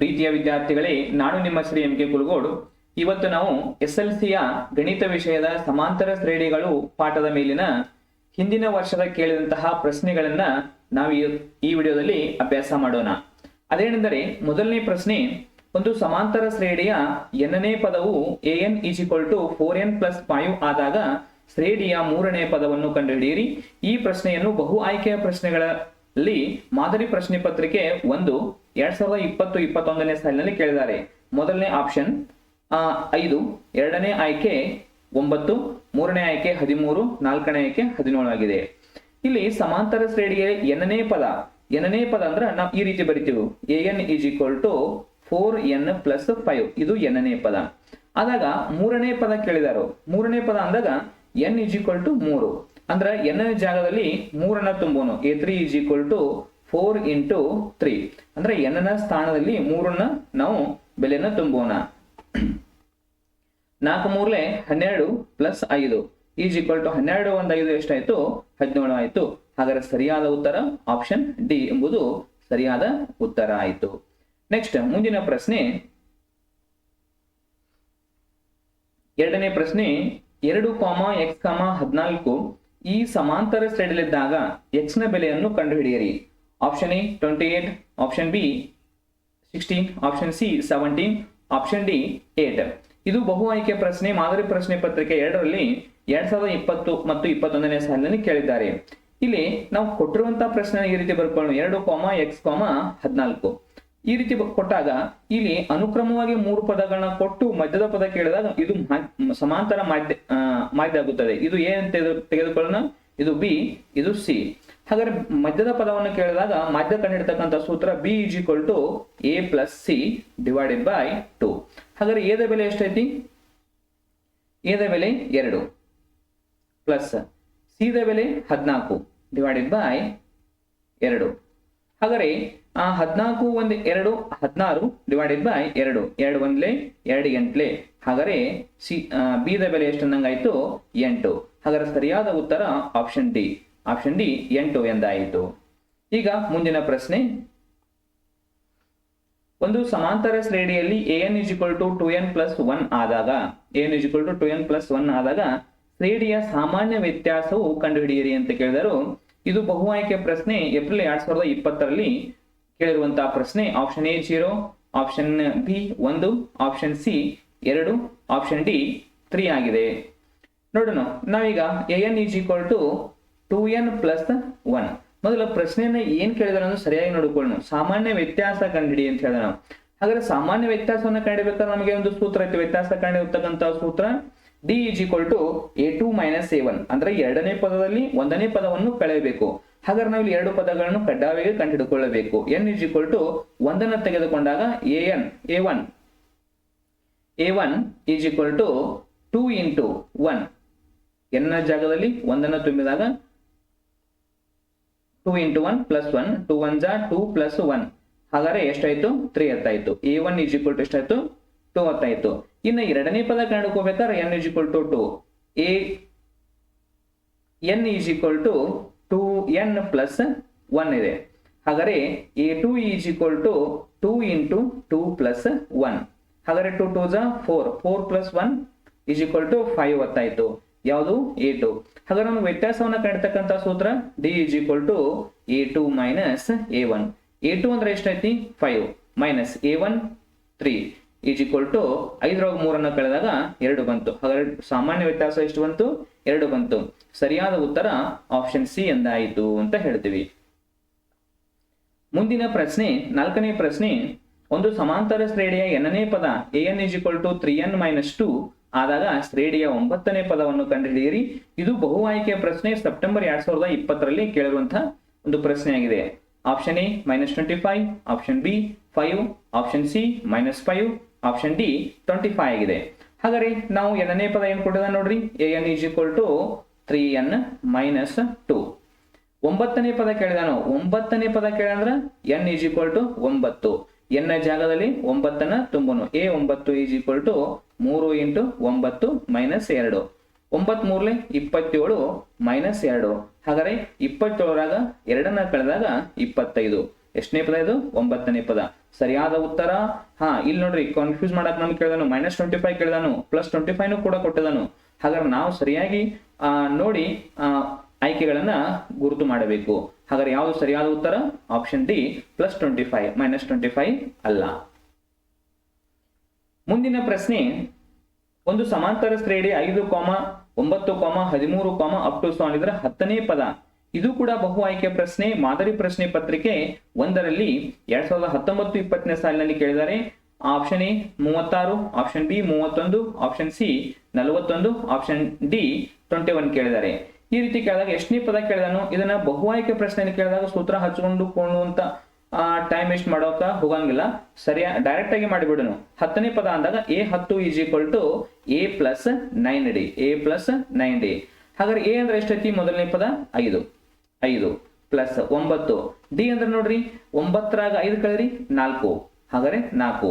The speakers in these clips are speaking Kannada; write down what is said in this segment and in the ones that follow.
ಪ್ರೀತಿಯ ವಿದ್ಯಾರ್ಥಿಗಳೇ, ನಾನು ನಿಮ್ಮ ಶ್ರೀ ಎಂ ಕೆ ಕುಲಗೋಡು. ಇವತ್ತು ನಾವು ಎಸ್ ಎಲ್ ಸಿಯ ಗಣಿತ ವಿಷಯದ ಸಮಾಂತರ ಶ್ರೇಣಿಗಳು ಪಾಠದ ಮೇಲಿನ ಹಿಂದಿನ ವರ್ಷದ ಕೇಳಿದಂತಹ ಪ್ರಶ್ನೆಗಳನ್ನ ನಾವು ಈ- ವಿಡಿಯೋದಲ್ಲಿ ಅಭ್ಯಾಸ ಮಾಡೋಣ. ಅದೇನೆಂದರೆ, ಮೊದಲನೇ ಪ್ರಶ್ನೆ, ಒಂದು ಸಮಾಂತರ ಶ್ರೇಣಿಯ ಎನ್ನೇ ಪದವು A N is equal to four N plus five ಆದಾಗ ಶ್ರೇಣಿಯ ಮೂರನೇ ಪದವನ್ನು ಕಂಡುಹಿಡಿಯಿರಿ. ಈ ಪ್ರಶ್ನೆಯನ್ನು ಬಹು ಆಯ್ಕೆಯ ಪ್ರಶ್ನೆಗಳಲ್ಲಿ ಮಾದರಿ ಪ್ರಶ್ನೆ ಪತ್ರಿಕೆ ಒಂದು ಎರಡ್ ಸಾವಿರದ ಇಪ್ಪತ್ತು ಇಪ್ಪತ್ತೊಂದನೇ ಸಾಲಿನಲ್ಲಿ ಕೇಳಿದ್ದಾರೆ. ಮೊದಲನೇ ಆಪ್ಷನ್ ಐದು, ಎರಡನೇ ಆಯ್ಕೆ ಒಂಬತ್ತು, ಮೂರನೇ ಆಯ್ಕೆ ಹದಿಮೂರು, ನಾಲ್ಕನೇ ಆಯ್ಕೆ ಹದಿನೇಳು ಆಗಿದೆ. ಇಲ್ಲಿ ಸಮಾಂತರ ಶ್ರೇಣಿಗೆ ಎನ್ನನೇ ಪದ ಎನ್ನನೇ ಪದ ಅಂದ್ರೆ ನಾವು ಈ ರೀತಿ ಬರಿತೀವಿ. A N is equal to four N plus five, ಇದು ಎನ್ನನೇ ಪದ. ಆದಾಗ ಮೂರನೇ ಪದ ಕೇಳಿದಾರು. ಮೂರನೇ ಪದ ಅಂದಾಗ ಎನ್ ಈಸ್ ಈಕ್ವಲ್ ಟು ಮೂರು. ಅಂದ್ರ ಎನ್ನನೇ ಜಾಗದಲ್ಲಿ ಮೂರನ್ನ ತುಂಬೋನು A three is equal to four into three ಅಂದ್ರೆ ಎನ್ನನ ಸ್ಥಾನದಲ್ಲಿ ಮೂರನ್ನ ನಾವು ಬೆಲೆನ ತುಂಬೋಣ ನಾಲ್ಕು ಮೂರ್ಲೆ ಹನ್ನೆರಡು ಪ್ಲಸ್ ಐದು. ಈಸ್ ಈಕ್ವಲ್ ಟು ಹನ್ನೆರಡು ಒಂದು ಐದು ಎಷ್ಟಾಯ್ತು? ಹದಿನೇಳು ಆಯ್ತು. ಹಾಗಾದ್ರೆ ಸರಿಯಾದ ಉತ್ತರ ಆಪ್ಷನ್ ಡಿ ಎಂಬುದು ಸರಿಯಾದ ಉತ್ತರ ಆಯ್ತು. ನೆಕ್ಸ್ಟ್ ಮುಂದಿನ ಪ್ರಶ್ನೆ. ಎರಡನೇ ಪ್ರಶ್ನೆ ಎರಡು ಕಾಮ ಎಕ್ಸ್ ಕಾಮ ಹದಿನಾಲ್ಕು ಈ ಸಮಾಂತರ ಶ್ರೇಣಿಯಲ್ಲಿದ್ದಾಗ ಎಕ್ಸ್ನ ಬೆಲೆಯನ್ನು ಕಂಡುಹಿಡಿಯಿರಿ. Option A twenty eight option B sixteen option C seventeen option D eight ಇದು ಬಹು ಆಯ್ಕೆ ಪ್ರಶ್ನೆ, ಮಾದರಿ ಪ್ರಶ್ನೆ ಪತ್ರಿಕೆ ಎರಡರಲ್ಲಿ ಎರಡ್ ಸಾವಿರದ ಇಪ್ಪತ್ತು ಮತ್ತು ಇಪ್ಪತ್ತೊಂದನೇ ಸಾಲಿನಲ್ಲಿ ಕೇಳಿದ್ದಾರೆ. ಇಲ್ಲಿ ನಾವು ಕೊಟ್ಟಿರುವಂತಹ ಪ್ರಶ್ನೆ ಈ ರೀತಿ ಬರ್ಕೊಳ್ಳೋಣ. ಎರಡು ಕಾಮ ಎಕ್ಸ್ ಕಾಮ ಹದಿನಾಲ್ಕು. ಈ ರೀತಿ ಕೊಟ್ಟಾಗ ಇಲ್ಲಿ ಅನುಕ್ರಮವಾಗಿ ಮೂರು ಪದಗಳನ್ನ ಕೊಟ್ಟು ಮಧ್ಯದ ಪದ ಕೇಳಿದಾಗ ಇದು ಸಮಾಂತರ ಮಾಧ್ಯ ಮಾಧ್ಯ ಆಗುತ್ತದೆ. ಇದು ಎ ಅಂತ ತೆಗೆದುಕೊಳ್ಳೋಣ. ಇದು ಬಿ, ಇದು ಸಿ. ಹಾಗಾದ್ರೆ ಮಧ್ಯದ ಪದವನ್ನು ಕೇಳಿದಾಗ ಮಧ್ಯ ಕಂಡಿಡ್ತಕ್ಕಂಥ ಸೂತ್ರ B is equal to A plus C divided by two. ಹಾಗಾದ್ರೆ ಎದ ಬೆಲೆ ಎಷ್ಟೈತಿ? ಎದ ಬೆಲೆ ಎರಡು ಪ್ಲಸ್ ಸಿದ ಬೆಲೆ ಹದಿನಾಲ್ಕು ಡಿವೈಡೆಡ್ ಬೈ ಎರಡು. ಹಾಗಾದ್ರೆ ಆ ಹದಿನಾಲ್ಕು ಒಂದು ಎರಡು, ಹದಿನಾರು ಡಿವೈಡೆಡ್ ಬೈ ಎರಡು. ಎರಡು ಒಂದ್ಲೆ, ಎರಡು ಎಂಟ್ಲೆ. ಹಾಗಾದ್ರೆ ಸಿ ಬಿದ ಬೆಲೆ ಎಷ್ಟು ಅಂದಂಗಾಯ್ತು? ಎಂಟು. ಹಾಗಾದ್ರೆ ಸರಿಯಾದ ಉತ್ತರ ಆಪ್ಷನ್ ಡಿ ಆಪ್ಷನ್ ಡಿ ಎಂಟು ಎಂದಾಯಿತು. ಈಗ ಮುಂದಿನ ಪ್ರಶ್ನೆ. ಒಂದು ಸಮಾಂತರ ಶ್ರೇಣಿಯಲ್ಲಿ A N is to two N plus one ಆದಾಗ A N is to two N plus one ಆದಾಗ ಶ್ರೇಣಿಯ ಸಾಮಾನ್ಯ ವ್ಯತ್ಯಾಸವು ಕಂಡುಹಿಡಿಯಿರಿ ಅಂತ ಕೇಳಿದರು. ಇದು ಬಹು ಆಯ್ಕೆ ಪ್ರಶ್ನೆ ಏಪ್ರಿಲ್ ಎರಡ್ ಸಾವಿರದ ಇಪ್ಪತ್ತರಲ್ಲಿ ಕೇಳಿರುವಂತಹ ಪ್ರಶ್ನೆ option A zero option B ಒಂದು ಆಪ್ಷನ್ ಸಿ ಎರಡು ಆಪ್ಷನ್ ಡಿ ತ್ರೀ ಆಗಿದೆ. ನೋಡೋಣ, ನಾವೀಗ A N is equal to two N plus one ಮೊದಲ ಪ್ರಶ್ನೆಯನ್ನ ಏನ್ ಕೇಳಿದಾರೆ ಅನ್ನೋದು ಸರಿಯಾಗಿ ನೋಡಿಕೊಳ್ಳೋಣ. ಸಾಮಾನ್ಯ ವ್ಯತ್ಯಾಸ ಕಂಡುಹಿಡಿ ಅಂತ ಹೇಳಿದ ನಾವು ಹಾಗಾದ್ರೆ ಸಾಮಾನ್ಯ ವ್ಯತ್ಯಾಸವನ್ನ ಕಂಡುಬೇಕಾದ್ರೆ ನಮಗೆ ಒಂದು ಸೂತ್ರ ಐತೆ. ವ್ಯತ್ಯಾಸ ಕಂಡುಹಿಡಿತಕ್ಕಂತ ಸೂತ್ರ D is equal to A two minus A one ಅಂದ್ರೆ ಎರಡನೇ ಪದದಲ್ಲಿ ಒಂದನೇ ಪದವನ್ನು ಕಳೆಯಬೇಕು. ಹಾಗಾದ್ರೆ ನಾವು ಇಲ್ಲಿ ಎರಡು ಪದಗಳನ್ನು ಕಡ್ಡಾಯವಾಗಿ ಕಂಡುಹಿಡಿದುಕೊಳ್ಳಬೇಕು. ಎನ್ ಇಸ್ ಈಕ್ವಲ್ ಟು ಒಂದನ್ನು ತೆಗೆದುಕೊಂಡಾಗ A N A one A one is equal to two into one ಎನ್ನ ಜಾಗದಲ್ಲಿ ಒಂದನ್ನು ತುಂಬಿದಾಗ two into one plus one two one ಜಾ ಟೂ ಪ್ಲಸ್ ಒನ್ ಹಾಗಾದ್ರೆ ಎಷ್ಟಾಯ್ತು? Three ಹತ್ತಾಯ್ತು. A one is equal to ಎಷ್ಟಾಯ್ತು? ಟೂ ಹತ್ತಾಯ್ತು. ಇನ್ನು ಎರಡನೇ ಪದ ಕಂಡುಕೋಬೇಕಾದ್ರೆ N is equal to two A N is equal to two N plus one ಇದೆ. ಹಾಗಾದರೆ A two is equal to two into two plus one ಹಾಗಾದರೆ ಟು ಟೂ ಜಾ four four plus one is equal to five ಹೊತ್ತಾಯಿತು. ಯಾವುದು? ಎ ಟು ಹಾಗಾದ್ರೆ ನಮ್ಮ ವ್ಯತ್ಯಾಸವನ್ನ ಕಾಣ್ತಕ್ಕಂಥ ಸೂತ್ರ D is equal to A two minus A one A two ಅಂದ್ರೆ ಎಷ್ಟೈತಿ? Five minus A one three is equal to ಐದರೊಳಗೆ ಮೂರನ್ನು ಕಳೆದಾಗ ಎರಡು ಬಂತು. ಹಾಗಾದ್ರೆ ಸಾಮಾನ್ಯ ವ್ಯತ್ಯಾಸ ಎಷ್ಟು ಬಂತು? ಎರಡು ಬಂತು. ಸರಿಯಾದ ಉತ್ತರ ಆಪ್ಷನ್ ಸಿ ಎಂದಾಯಿತು ಅಂತ ಹೇಳ್ತೀವಿ. ಮುಂದಿನ ಪ್ರಶ್ನೆ, ನಾಲ್ಕನೇ ಪ್ರಶ್ನೆ, ಒಂದು ಸಮಾಂತರ ಶ್ರೇಣಿಯ ಎನ್ನನೇ ಪದ A N is equal to three N minus two ಆದಾಗ ಶ್ರೇಣಿಯ ಒಂಬತ್ತನೇ ಪದವನ್ನು ಕಂಡುಹಿಡಿಯಿರಿ ಇದು ಬಹು ಆಯ್ಕೆಯ ಪ್ರಶ್ನೆ ಸೆಪ್ಟೆಂಬರ್ ಎರಡ್ ಸಾವಿರದ ಇಪ್ಪತ್ತರಲ್ಲಿ ಕೇಳಿರುವಂತಹ ಒಂದು ಪ್ರಶ್ನೆ ಆಗಿದೆ. Option A minus twenty five option B five option C minus five option D twenty five ಆಗಿದೆ. ಹಾಗಾದ್ರೆ ನಾವು ಎರಡನೇ ಪದ ಏನು ಕೊಟ್ಟಿದ ನೋಡ್ರಿ? A N is equal to three N minus two ಒಂಬತ್ತನೇ ಪದ ಕೇಳಿದಾನು. ಒಂಬತ್ತನೇ ಪದ ಕೇಳಂದ್ರ ಎನ್ ಈಸ್ ಈಕ್ವಲ್ ಟು ಒಂಬತ್ತು. ಎನ್ನ ಜಾಗದಲ್ಲಿ ಒಂಬತ್ತನ್ನ ತುಂಬನು. ಎ ಒಂಬತ್ತು ಈಸ್ ಈಕ್ವಲ್ ಟು ಮೂರು ಇಂಟು ಒಂಬತ್ತು ಮೈನಸ್ ಎರಡು. ಒಂಬತ್ ಮೂರ್ಲೆ ಇಪ್ಪತ್ತೇಳು ಮೈನಸ್ ಎರಡು. ಹಾಗಾದ್ರೆ ಇಪ್ಪತ್ತೇಳರಾಗ ಎರಡನ್ನ ಕಳೆದಾಗ ಇಪ್ಪತ್ತೈದು. ಎಷ್ಟನೇ ಪದ ಇದು? ಒಂಬತ್ತನೇ ಪದ. ಸರಿಯಾದ ಉತ್ತರ? ಹಾ, ಇಲ್ಲಿ ನೋಡ್ರಿ ಕನ್ಫ್ಯೂಸ್ ಮಾಡಕ್ ನಮ್ಗೆ ಕೇಳಿದನು. ಮೈನಸ್ ಟ್ವೆಂಟಿ ಫೈವ್ ಕೇಳಿದನು. ಪ್ಲಸ್ ಟ್ವೆಂಟಿ ಫೈವ್ ಕೂಡ ಕೊಟ್ಟಿದಾನು. ಹಾಗಾದ್ರೆ ನಾವು ಸರಿಯಾಗಿ ನೋಡಿ ಆಯ್ಕೆಗಳನ್ನ ಗುರುತು ಮಾಡಬೇಕು. ಹಾಗಾದ್ರೆ ಯಾವುದು ಸರಿಯಾದ ಉತ್ತರ? Option D plus twenty five minus twenty five ಅಲ್ಲ. ಮುಂದಿನ ಪ್ರಶ್ನೆ, ಒಂದು ಸಮಾಂತರ ಶ್ರೇಣಿ ಐದು ಕಾಮ ಒಂಬತ್ತು ಕಾಮ ಹದಿಮೂರು ಕಾಮ ಅಪ್ ಟು ಸಾನ್ ಇದರ ಹತ್ತನೇ ಪದ. ಇದು ಕೂಡ ಬಹು ಆಯ್ಕೆ ಪ್ರಶ್ನೆ, ಮಾದರಿ ಪ್ರಶ್ನೆ ಪತ್ರಿಕೆ ಒಂದರಲ್ಲಿ ಎರಡ್ ಸಾವಿರದ ಹತ್ತೊಂಬತ್ತು ಇಪ್ಪತ್ತನೇ ಸಾಲಿನಲ್ಲಿ ಕೇಳಿದ್ದಾರೆ. ಆಪ್ಷನ್ ಎ ಮೂವತ್ತಾರು ಆಪ್ಷನ್ ಬಿ ಮೂವತ್ತೊಂದು ಆಪ್ಷನ್ ಸಿ ನಲವತ್ತೊಂದು ಆಪ್ಷನ್ ಡಿ ಟ್ವೆಂಟಿ ಒನ್ ಕೇಳಿದ್ದಾರೆ. ಈ ರೀತಿ ಕೇಳಿದಾಗ ಎಷ್ಟನೇ ಪದ ಕೇಳಿದಾನು ಇದನ್ನ ಬಹು ಆಯ್ಕೆ ಪ್ರಶ್ನೆ ಕೇಳಿದಾಗ ಸೂತ್ರ ಹಚ್ಕೊಂಡು ಕೊಳ್ಳುವಂತ ಟೈಮ್ ವೇಸ್ಟ್ ಮಾಡೋಕ ಹೋಗಂಗಿಲ್ಲ. ಸರಿಯಾ ಡೈರೆಕ್ಟ್ ಆಗಿ ಮಾಡಿಬಿಡೋನು. ಹತ್ತನೇ ಪದ ಅಂದಾಗ ಎ ಹತ್ತು is equal to A plus nine D A plus nine D ಹಾಗಾದ್ರೆ ಎ ಅಂದ್ರೆ ಎಷ್ಟೈತಿ? ಮೊದಲನೇ ಪದ ಐದು. ಐದು ಪ್ಲಸ್ ಒಂಬತ್ತು. ಡಿ ಅಂದ್ರೆ ನೋಡ್ರಿ, ಒಂಬತ್ತರಾಗ ಐದು ಕಳ್ರಿ ನಾಲ್ಕು. ಹಾಗಾದ್ರೆ ನಾಲ್ಕು.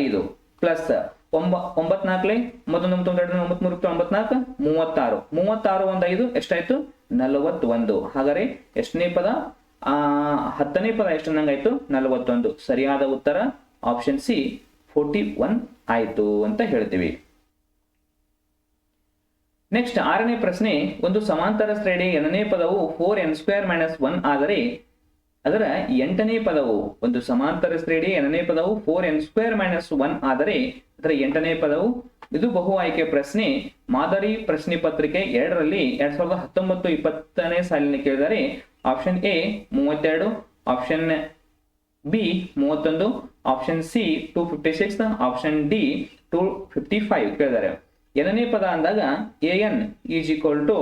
ಐದು ಪ್ಲಸ್ ಒಂಬ ಒಂಬತ್ ಒಂಬತ್ತೊಂದು ಮೊದಲು ಒಂಬತ್ತು ಒಂಬತ್ ಮೂರು ಒಂಬತ್ನಾಲ್ಕು, ಮೂವತ್ತಾರು. ಮೂವತ್ತಾರು ಒಂದು ಐದು, ಎಷ್ಟಾಯ್ತು? ನಲವತ್ತೊಂದು. ಹಾಗಾದ್ರೆ ಎಷ್ಟನೇ ಪದ? ಆ, ಹತ್ತನೇ ಪದ ಎಷ್ಟು ನಂಗಾಯ್ತು ನಲವತ್ತೊಂದು. ಸರಿಯಾದ ಉತ್ತರ? ಆಪ್ಷನ್ ಸಿ ಫೋರ್ಟಿ ಒನ್ ಆಯ್ತು ಅಂತ ಹೇಳ್ತೀವಿ. ನೆಕ್ಸ್ಟ್ ಆರನೇ ಪ್ರಶ್ನೆ, ಒಂದು ಸಮಾಂತರ ಶ್ರೇಣಿ ಎರಡನೇ ಪದವು four N square minus one ಆದರೆ ಅದರ ಎಂಟನೇ ಪದವು ಒಂದು ಸಮಾಂತರ ಶ್ರೇಣಿ, ಎರಡನೇ ಪದವು four N square minus one ಆದರೆ ಅದರ ಎಂಟನೇ ಪದವು ಇದು ಬಹು ಆಯ್ಕೆ ಪ್ರಶ್ನೆ. ಮಾದರಿ ಪ್ರಶ್ನೆ ಪತ್ರಿಕೆ ಎರಡರಲ್ಲಿ ಎರಡ್ ಸಾವಿರದ ಹತ್ತೊಂಬತ್ತು ಇಪ್ಪತ್ತನೇ ಸಾಲಿನ ಕೇಳಿದರೆ ಆಪ್ಷನ್ ಎ ಮೂವತ್ತೆರಡು ಆಪ್ಷನ್ ಬಿ ಮೂವತ್ತೊಂದು option C two fifty six option D two fifty five ಕೇಳಿದ್ದಾರೆ. ಎರಡನೇ ಪದ ಅಂದಾಗ A N is equal to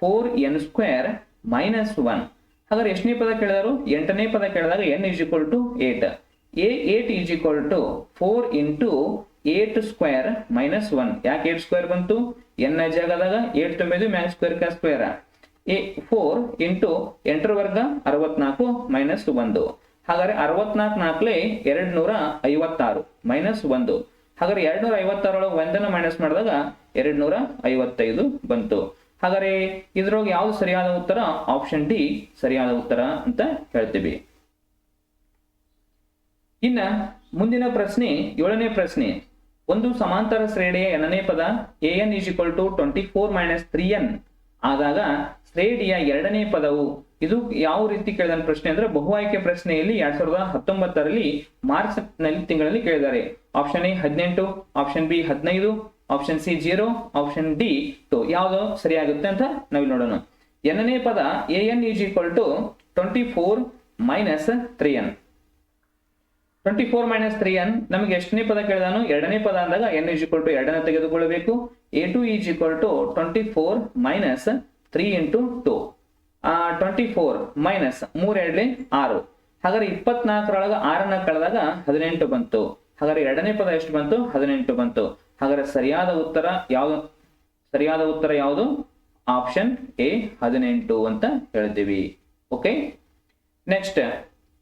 four N square minus one ಹಾಗಾದ್ರೆ ಎಷ್ಟನೇ ಪದ ಕೇಳಿದಾರು? ಎಂಟನೇ ಪದ ಕೇಳಿದಾಗ N is equal to eight A eight is equal to four into eight square minus one ಯಾಕೆ ಏಟ್ ಸ್ಕ್ವೇರ್ ಬಂತು? ಎನ್ ಜಾಗದಾಗ ಏಟ್ ತುಂಬಿದು ಮ್ಯಾನ್ ಸ್ಕ್ವೇರ್ ಕ್ಯಾ ಸ್ಕ್ವೇರ್ ಎ ಫೋರ್ ಇಂಟು ಎಂಟರ ವರ್ಗ ಅರವತ್ನಾಲ್ಕು ಮೈನಸ್ ಒಂದು. ಹಾಗಾದ್ರೆ ಅರವತ್ನಾಲ್ಕು ನಾಲ್ಕಲೆ ಎರಡ್ ನೂರ ಐವತ್ತಾರು ಮೈನಸ್ ಒಂದು. ಹಾಗಾದ್ರೆ ಎರಡ್ ನೂರ ಐವತ್ತಾರೊಳಗೆ ಒಂದನ್ನ ಮೈನಸ್ ಮಾಡಿದಾಗ ಎರಡ್ ನೂರ ಐವತ್ತೈದು ಬಂತು. ಹಾಗಾದ್ರೆ ಇದ್ರೊಳಗೆ ಯಾವ್ದು ಸರಿಯಾದ ಉತ್ತರ? ಆಪ್ಷನ್ ಡಿ ಸರಿಯಾದ ಉತ್ತರ ಅಂತ ಹೇಳ್ತೀವಿ. ಇನ್ನ ಮುಂದಿನ ಪ್ರಶ್ನೆ, ಏಳನೇ ಪ್ರಶ್ನೆ. ಒಂದು ಸಮಾಂತರ ಶ್ರೇಣಿಯ ಎರಡನೇ ಪದ A N is equal to twenty four minus three N ಆದಾಗ ಶ್ರೇಣಿಯ ಎರಡನೇ ಪದವು ಇದು ಯಾವ ರೀತಿ ಕೇಳಿದ ಪ್ರಶ್ನೆ ಅಂದ್ರೆ ಬಹು ಆಯ್ಕೆ ಪ್ರಶ್ನೆಯಲ್ಲಿ ಎರಡ್ ಸಾವಿರದ ಹತ್ತೊಂಬತ್ತರಲ್ಲಿ ಮಾರ್ಚ್ನಲ್ಲಿ ತಿಂಗಳಲ್ಲಿ ಕೇಳಿದ್ದಾರೆ. ಆಪ್ಷನ್ ಎ ಹದಿನೆಂಟು ಆಪ್ಷನ್ ಬಿ ಹದಿನೈದು option C zero option D two ಯಾವುದು ಸರಿಯಾಗುತ್ತೆ ಅಂತ ನಾವಿಲ್ಲಿ ನೋಡೋಣ. ಎರಡನೇ ಪದ A N is equal to twenty four minus three N twenty four minus three N ನಮಗೆ ಎಷ್ಟನೇ ಪದ ಕೇಳಿದಾನು? ಎರಡನೇ ಪದ ಅಂದಾಗ ಎನ್ ಈಸ್ ಈಕ್ವಲ್ ಟು ಎರಡನೇ ತೆಗೆದುಕೊಳ್ಳಬೇಕು. A two is equal to twenty four minus three into two twenty four minus ಮೂರ್ ಎರಡ್ಲಿ ಆರು. ಹಾಗಾದ್ರೆ ಇಪ್ಪತ್ನಾಲ್ಕರೊಳಗೆ ಆರನ್ನ ಕಳೆದಾಗ ಹದಿನೆಂಟು ಬಂತು. ಹಾಗಾದ್ರೆ ಎರಡನೇ ಪದ ಎಷ್ಟು ಬಂತು? ಹದಿನೆಂಟು ಬಂತು. ಹಾಗಾದ್ರೆ ಸರಿಯಾದ ಉತ್ತರ ಯಾವುದು, ಸರಿಯಾದ ಉತ್ತರ ಯಾವುದು? ಆಪ್ಷನ್ ಎ, ಹದಿನೆಂಟು ಅಂತ ಹೇಳ್ತೀವಿ ಓಕೆ? ನೆಕ್ಸ್ಟ್,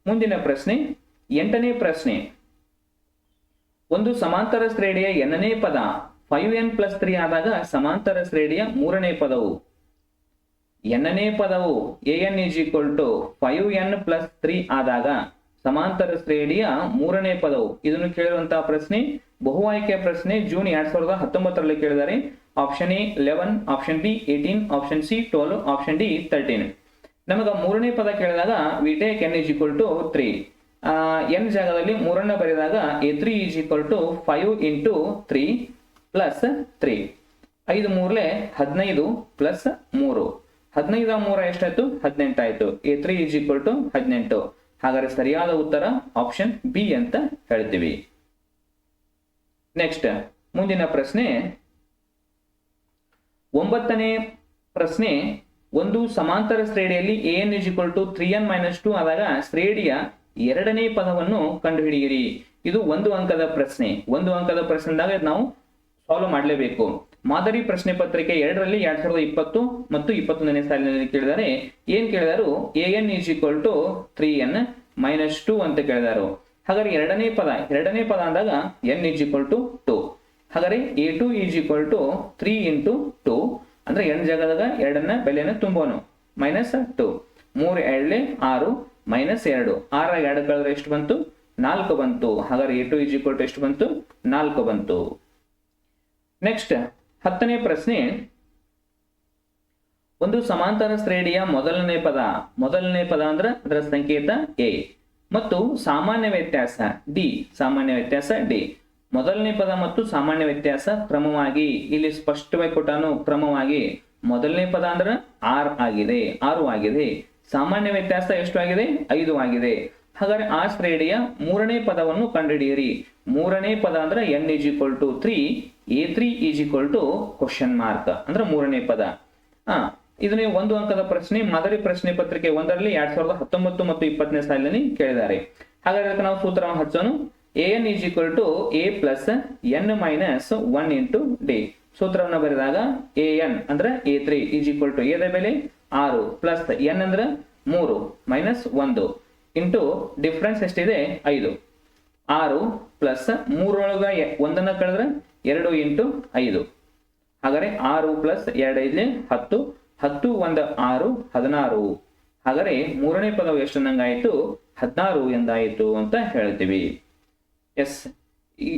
ಮುಂದಿನ ಪ್ರಶ್ನೆ, ಎಂಟನೇ ಪ್ರಶ್ನೆ. ಒಂದು ಸಮಾಂತರ ಶ್ರೇಣಿಯ ಎನ್ನನೇ ಪದ ಫೈವ್ ಎನ್ ಪ್ಲಸ್ ತ್ರೀ ಆದಾಗ ಸಮಾಂತರ ಶ್ರೇಣಿಯ ಮೂರನೇ ಪದವು? ಎನ್ನನೇ ಪದವು A N is equal to five N plus three ಆದಾಗ ಸಮಾಂತರ ಶ್ರೇಣಿಯ ಮೂರನೇ ಪದವು. ಇದನ್ನು ಕೇಳಿರುವಂತಹ ಪ್ರಶ್ನೆ ಬಹು ಆಯ್ಕೆ ಪ್ರಶ್ನೆ ಜೂನ್ ಎರಡ್ ಸಾವಿರದ ಹತ್ತೊಂಬತ್ತರಲ್ಲಿ ಕೇಳಿದ್ದಾರೆ. Option A eleven option B eighteen option C twelve option D thirteen ನಮಗ ಮೂರನೇ ಪದ ಕೇಳಿದಾಗ we take N is equal to three N ಜಾಗದಲ್ಲಿ ಮೂರನ್ನ ಬರೆದಾಗ A three is equal to five into three plus three ಐದು ಮೂರ್ಲೆ ಹದಿನೈದು ಪ್ಲಸ್ ಮೂರು. ಹದಿನೈದ ಮೂರ ಎಷ್ಟಾಯ್ತು? ಹದಿನೆಂಟಾಯ್ತು. A three is equal to ಹದಿನೆಂಟು. ಹಾಗಾದ್ರೆ ಸರಿಯಾದ ಉತ್ತರ ಆಪ್ಷನ್ ಬಿ ಅಂತ ಹೇಳ್ತೀವಿ. ನೆಕ್ಸ್ಟ್ ಮುಂದಿನ ಪ್ರಶ್ನೆ. ಒಂಬತ್ತನೇ ಪ್ರಶ್ನೆ, ಒಂದು ಸಮಾಂತರ ಶ್ರೇಣಿಯಲ್ಲಿ A N is equal to three N minus two ಆದಾಗ ಶ್ರೇಣಿಯ ಎರಡನೇ ಪದವನ್ನು ಕಂಡುಹಿಡಿಯಿರಿ. ಇದು ಒಂದು ಅಂಕದ ಪ್ರಶ್ನೆ. ಒಂದು ಅಂಕದ ಪ್ರಶ್ನೆದಾಗ ನಾವು ಸಾಲ್ವ್ ಮಾಡಲೇಬೇಕು. ಮಾದರಿ ಪ್ರಶ್ನೆ ಪತ್ರಿಕೆ ಎರಡರಲ್ಲಿ ಎರಡ್ ಸಾವಿರದ ಇಪ್ಪತ್ತು ಮತ್ತು ಇಪ್ಪತ್ತೊಂದನೇ ಸಾಲಿನಲ್ಲಿ ಕೇಳಿದರೆ. ಏನ್ ಕೇಳಿದಾರು? A N is equal to three N minus two ಅಂತ ಕೇಳಿದಾರು. ಹಾಗಾದ್ರೆ ಎರಡನೇ ಪದ ಎರಡನೇ ಪದ ಅಂದಾಗ N is equal to two ಹಾಗಾದ್ರೆ A two is equal to three into two ಅಂದ್ರೆ ಎನ್ ಜಾಗದಾಗ ಎರಡನ್ನ ಬೆಲೆಯನ್ನು ತುಂಬೋನು ಮೈನಸ್ ಟು ಮೂರು ಎರಡಲೆ ಆರು ಮೈನಸ್ ಎರಡು. ಆರ ಎರಡು ಕಳೆದ್ರೆ ಎಷ್ಟು ಬಂತು? ನಾಲ್ಕು ಬಂತು. ಹಾಗಾದ್ರೆ A two is equal to ಎಷ್ಟು ಬಂತು? ನಾಲ್ಕು ಬಂತು. ನೆಕ್ಸ್ಟ್ ಹತ್ತನೇ ಪ್ರಶ್ನೆ. ಒಂದು ಸಮಾಂತರ ಶ್ರೇಣಿಯ ಮೊದಲನೇ ಪದ ಮೊದಲನೇ ಪದ ಅಂದ್ರೆ ಅದರ ಸಂಕೇತ ಎ ಮತ್ತು ಸಾಮಾನ್ಯ ವ್ಯತ್ಯಾಸ ಡಿ ಸಾಮಾನ್ಯ ವ್ಯತ್ಯಾಸ ಡಿ ಮೊದಲನೇ ಪದ ಮತ್ತು ಸಾಮಾನ್ಯ ವ್ಯತ್ಯಾಸ ಕ್ರಮವಾಗಿ, ಇಲ್ಲಿ ಸ್ಪಷ್ಟವಾಗಿ ಕೊಟ್ಟಾನು ಕ್ರಮವಾಗಿ. ಮೊದಲನೇ ಪದ ಅಂದ್ರೆ ಆರ್ ಆಗಿದೆ ಆರು ಆಗಿದೆ. ಸಾಮಾನ್ಯ ವ್ಯತ್ಯಾಸ ಎಷ್ಟು ಆಗಿದೆ? ಐದು ಆಗಿದೆ. ಹಾಗಾದ್ರೆ ಆ ಶ್ರೇಣಿಯ ಮೂರನೇ ಪದವನ್ನು ಕಂಡುಹಿಡಿಯಿರಿ. ಮೂರನೇ ಪದ ಅಂದ್ರೆ N is equal to three A three is equal to question mark ಅಂದ್ರೆ ಮೂರನೇ ಪದ. ಆ ನೀವು ಒಂದು ಅಂಕದ ಪ್ರಶ್ನೆ, ಮಾದರಿ ಪ್ರಶ್ನೆ ಪತ್ರಿಕೆ ಒಂದರಲ್ಲಿ ಎರಡ್ ಸಾವಿರದ ಹತ್ತೊಂಬತ್ತು ಮತ್ತು ಇಪ್ಪತ್ತನೇ ಸಾಲಿನಲ್ಲಿ ಕೇಳಿದ್ದಾರೆ. ಹಾಗಾದ್ರೆ ನಾವು ಸೂತ್ರವನ್ನು ಹಚ್ಚೋನು A N is equal to A plus N minus one into D ಸೂತ್ರವನ್ನು ಬರೆದಾಗ ಎ ಎನ್ ಅಂದ್ರೆ A three is equal to ಎದ ಬೆಲೆ ಆರು ಪ್ಲಸ್ ಎನ್ ಅಂದ್ರೆ ಮೂರು ಮೈನಸ್ ಒಂದು ಇಂಟು ಡಿಫ್ರೆನ್ಸ್ ಎಷ್ಟಿದೆ? ಐದು. ಆರು ಪ್ಲಸ್ ಮೂರೊಳಗ ಒಂದನ್ನ ಕಳೆದ್ರೆ ಎರಡು ಇಂಟು ಐದು. ಹಾಗಾದರೆ ಆರು ಪ್ಲಸ್ ಎರಡು ಐದು ಹತ್ತು. ಹತ್ತು ಒಂದು ಆರು, ಹದಿನಾರು. ಹಾಗಾದರೆ ಮೂರನೇ ಪದವು ಎಷ್ಟು ನಂಗಾಯಿತು ಹದಿನಾರು ಎಂದಾಯಿತು ಅಂತ ಹೇಳ್ತೀವಿ. ಎಸ್, ಈ